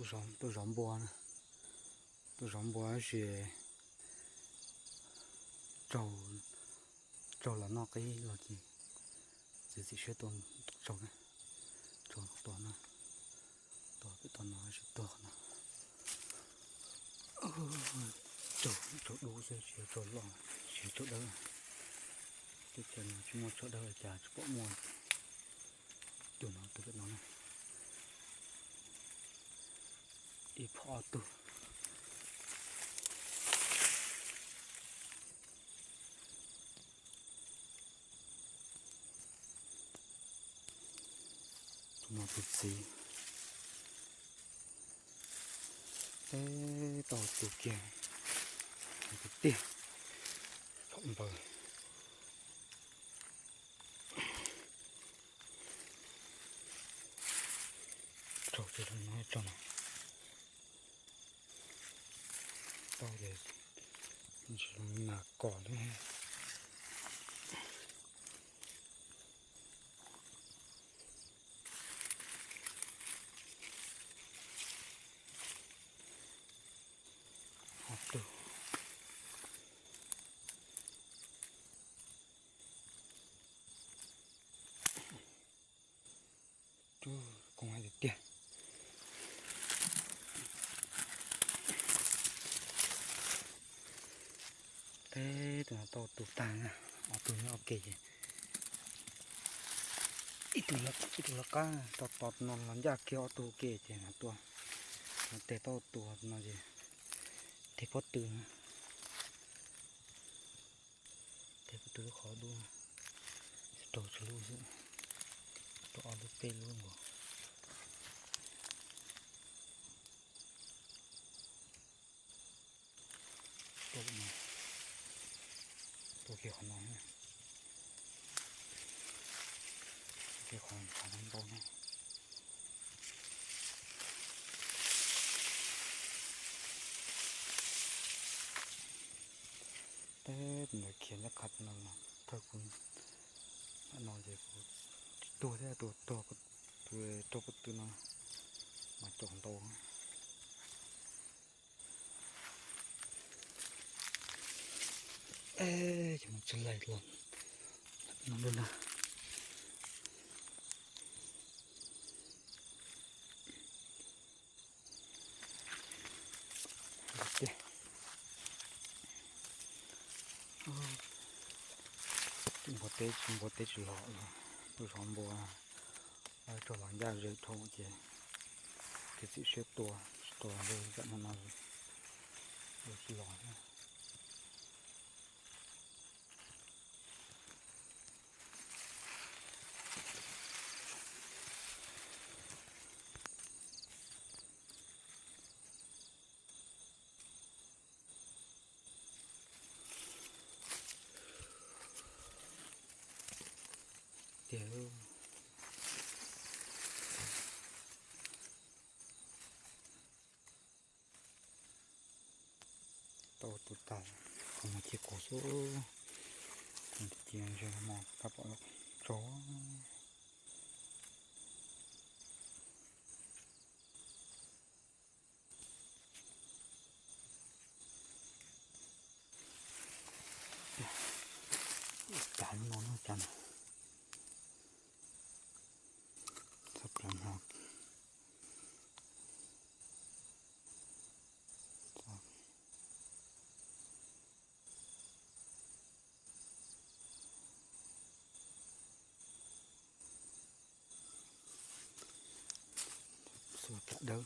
tôi rõm tôi rõm bò nè tôi rõm bò sẽ trâu trâu là nó cái là gì chỉ chỉ sẽ tuần trâu này trâu tuần nè tuần cái tuần nó sẽ tuần nè trâu trâu đủ rồi chỉ trâu lò chỉ trâu đâu cái chân chúng một chỗ đâu là chả chỉ bỏ muôn tụi nó tụi nó này อีพอตุมาปุดสีเอ๊ต่อตุกแกตุกเตี้ยขอบอร์ trộn thì nó trộn này ต่อใหญ่มันจะหนักก่อนนะฮะ โตตูตานะเอาตัวนี้โอเคอีตัวละอีตัวละก้าตอดตอดนอนหลังจากเกี่ยวตัวเกจนะตัวแต่ตัวตัวนะนจเทพตื่นเทพตื่นขอดูตัวจะรู้สึกตัวออลูเปลุ่งก่ เกี่ยวของน้องนะเกี่ยวของของน้องโตนะเต้เหน่อเขียนจะขัดน้องนถ้าคุณน้องจะตัวแท้ตัวตัวตัวตัวตัวน้มาจงโต 에, 저는 질라 일로. 놀라. 이렇게. 어. 좀 못돼, 좀 못돼 질러. 또 전부 아, 저 왕자 이제 저기 cái sự xếp tua tua đây dẫn nó rồi rồi lọ lỏng เดี๋ยวตัวตุ่ตาของมาเทียบกูสู้คนดเจียนเชื่มองกับออกร้องตารนอนจัง đâu